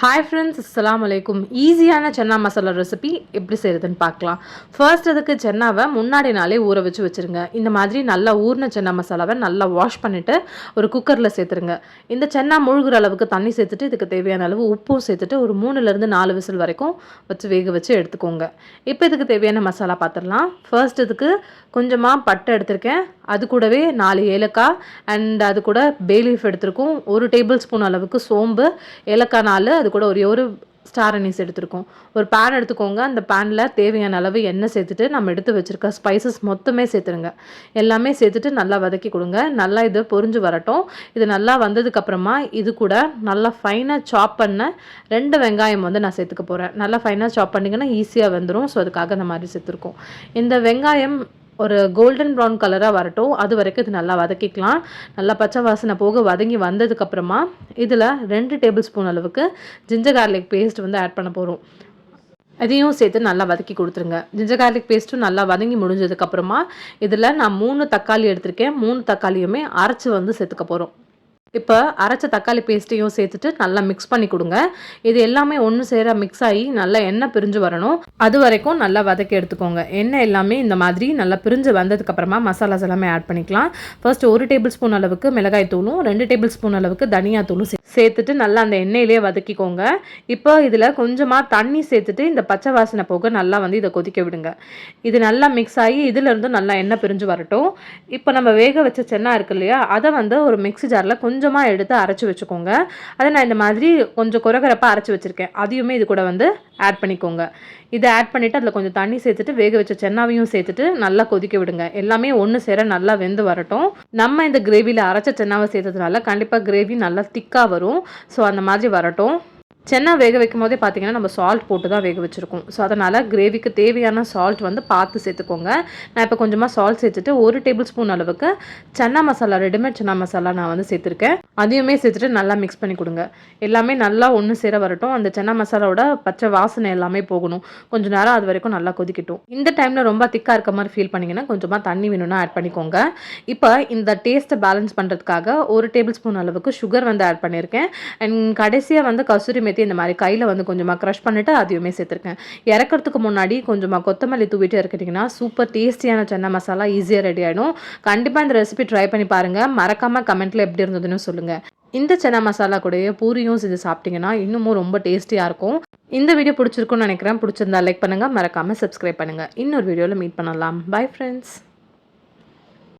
Hi friends அஸ்லாம் அலைக்கும் ஈஸியான சென்னா மசாலா ரெசிபி எப்படி செய்கிறதுன்னு பார்க்கலாம். ஃபர்ஸ்ட் அதுக்கு சென்னாவை முன்னாடி நாளே ஊற வச்சு வச்சுருங்க. இந்த மாதிரி நல்லா ஊறின சென்னா மசாலாவை நல்லா வாஷ் பண்ணிவிட்டு ஒரு குக்கரில் சேர்த்துருங்க. இந்த சென்னா முழுகிற அளவுக்கு தண்ணி சேர்த்துட்டு இதுக்கு தேவையான அளவு உப்பும் சேர்த்துட்டு ஒரு மூணுலேருந்து நாலு விசில் வரைக்கும் வச்சு வேக வச்சு எடுத்துக்கோங்க. இப்போ இதுக்கு தேவையான மசாலா பார்த்துடலாம் ஃபர்ஸ்ட் இதுக்கு கொஞ்சமாக பட்டை எடுத்திருக்கேன். அது கூடவே நாலு ஏலக்காய் அண்ட் அது கூட பேலீஃப் எடுத்திருக்கோம். ஒரு டேபிள் ஸ்பூன் அளவுக்கு சோம்பு. ஏலக்காய் நாலு அது கூட ஒரே ஒரு ஸ்டார் அனீஸ் எடுத்திருக்கோம். ஒரு பேன் எடுத்துக்கோங்க. அந்த பேனில் தேவையான அளவு எண்ணெய் சேர்த்துட்டு நம்ம எடுத்து வச்சுருக்க ஸ்பைசஸ் மொத்தமே சேர்த்துருங்க. எல்லாமே சேர்த்துட்டு நல்லா வதக்கி கொடுங்க. நல்லா இது பொரிஞ்சு வரட்டும். இது நல்லா வந்ததுக்கப்புறமா இது கூட நல்லா ஃபைனாக சாப் பண்ண ரெண்டு வெங்காயம் வந்து நான் சேர்த்துக்க போகிறேன் நல்லா ஃபைனாக சாப் பண்ணிங்கன்னா ஈஸியாக வந்துடும் ஸோ அதுக்காக அந்த மாதிரி சேர்த்துருக்கோம். இந்த வெங்காயம் ஒரு கோல்டன் ப்ரௌன் கலராக வரட்டும். அது வரைக்கும் இது நல்லா வதக்கிக்கலாம். நல்லா பச்சை வாசனை போக வதங்கி வந்ததுக்கப்புறமா இதில் ரெண்டு டேபிள் ஸ்பூன் அளவுக்கு ஜிஞ்சர் கார்லிக் பேஸ்ட் வந்து ஆட் பண்ண போகிறோம் அதையும் சேர்த்து நல்லா வதக்கி கொடுத்துருங்க. ஜிஞ்சர் கார்லிக் பேஸ்ட்டும் நல்லா வதங்கி முடிஞ்சதுக்கப்புறமா இதில் நான் மூணு தக்காளி எடுத்திருக்கேன். மூணு தக்காளியுமே அரைச்சி வந்து சேர்த்துக்க போகிறோம் இப்போ அரைச்ச தக்காளி பேஸ்ட்டையும் சேர்த்துட்டு நல்லா மிக்ஸ் பண்ணி கொடுங்க. இது எல்லாமே ஒன்று சேர மிக்ஸ் ஆகி நல்லா எண்ணெய் பிரிஞ்சு வரணும். அது வரைக்கும் நல்லா வதக்கி எடுத்துக்கோங்க. எண்ணெய் எல்லாமே இந்த மாதிரி நல்லா பிரிஞ்சு வந்ததுக்கப்புறமா மசாலாஸ் எல்லாமே ஆட் பண்ணிக்கலாம். ஃபர்ஸ்ட் ஒரு டேபிள் ஸ்பூன் அளவுக்கு மிளகாய் தூளும் ரெண்டு டேபிள் ஸ்பூன் அளவுக்கு தனியா தூளும் சேர்த்துட்டு நல்லா அந்த எண்ணெயிலே வதக்கிக்கோங்க. இப்போ இதில் கொஞ்சமாக தண்ணி சேர்த்துட்டு இந்த பச்சை வாசனை போக நல்லா வந்து இதை கொதிக்க விடுங்க. இது நல்லா மிக்ஸ் ஆகி இதிலிருந்து நல்லா எண்ணெய் பிரிஞ்சு வரட்டும். இப்போ நம்ம வேக வச்ச சென்னா இருக்கு இல்லையா அதை வந்து ஒரு மிக்ஸி ஜாரில் கொஞ்சம் கொஞ்சமாக எடுத்து அரைச்சி வச்சுக்கோங்க. அதை நான் இந்த மாதிரி கொஞ்சம் குறகுறப்பாக அரைச்சி வச்சுருக்கேன். அதையுமே இது கூட வந்து ஆட் பண்ணிக்கோங்க. இதை ஆட் பண்ணிவிட்டு அதில் கொஞ்சம் தண்ணி சேர்த்துட்டு வேக வச்ச சென்னாவையும் சேர்த்துட்டு நல்லா கொதிக்க விடுங்க. எல்லாமே ஒன்று சேர நல்லா வெந்து வரட்டும். நம்ம இந்த கிரேவியில் அரைச்ச சென்னாவை சேர்த்ததுனால கண்டிப்பாக கிரேவி நல்லா திக்காக வரும். ஸோ அந்த மாதிரி வரட்டும். சென்னா வேக வைக்கும் போதே பார்த்தீங்கன்னா நம்ம சால்ட் போட்டு தான் வேக வச்சுருக்கோம். ஸோ அதனால் கிரேவிக்கு தேவையான சால்ட் வந்து பார்த்து சேர்த்துக்கோங்க. நான் இப்போ கொஞ்சமாக சால்ட் சேர்த்துட்டு ஒரு டேபிள் ஸ்பூன் அளவுக்கு சன்னா மசாலா ரெடிமேட் சன்னா மசாலா நான் வந்து சேர்த்துருக்கேன். அதையுமே சேர்த்துட்டு நல்லா மிக்ஸ் பண்ணி கொடுங்க. எல்லாமே நல்லா ஒன்று சேர வரட்டும். அந்த சன்னா மசாலாவோட பச்சை வாசனை எல்லாமே போகணும். கொஞ்சம் நேரம் அது வரைக்கும் நல்லா கொதிக்கட்டும். இந்த டைமில் ரொம்ப திக்காக இருக்க மாதிரி ஃபீல் பண்ணிங்கன்னா கொஞ்சமாக தண்ணி வேணும்னா ஆட் பண்ணிக்கோங்க. இப்போ இந்த டேஸ்ட்டை பேலன்ஸ் பண்ணுறதுக்காக ஒரு டேபிள் ஸ்பூன் அளவுக்கு சுகர் வந்து ஆட் பண்ணியிருக்கேன். அண்ட் கடைசியாக வந்து கசூரி இந்த மாதிரி கையில் வந்து கொஞ்சமாக க்ரஷ் பண்ணிவிட்டு அதையுமே சேர்த்துருக்கேன். இறக்கிறதுக்கு முன்னாடி கொஞ்சமாக கொத்தமல்லி தூவிட்டு இறக்கிட்டிங்கன்னா சூப்பர் டேஸ்டியான சென்னா மசாலா ஈஸியாக ரெடி ஆகிடும் கண்டிப்பாக இந்த ரெசிபி ட்ரை பண்ணி பாருங்கள் மறக்காமல் கமெண்ட்டில் எப்படி இருந்ததுன்னு சொல்லுங்கள் இந்த சென்னா மசாலா கூடயே பூரியும் செஞ்சு சாப்பிட்டீங்கன்னா இன்னமும் ரொம்ப டேஸ்டியாக இருக்கும். இந்த வீடியோ பிடிச்சிருக்கும்னு நினைக்கிறேன். பிடிச்சிருந்தா லைக் பண்ணுங்கள் மறக்காமல் சப்ஸ்கிரைப் பண்ணுங்கள் இன்னொரு வீடியோவில் மீட் பண்ணலாம். Bye friends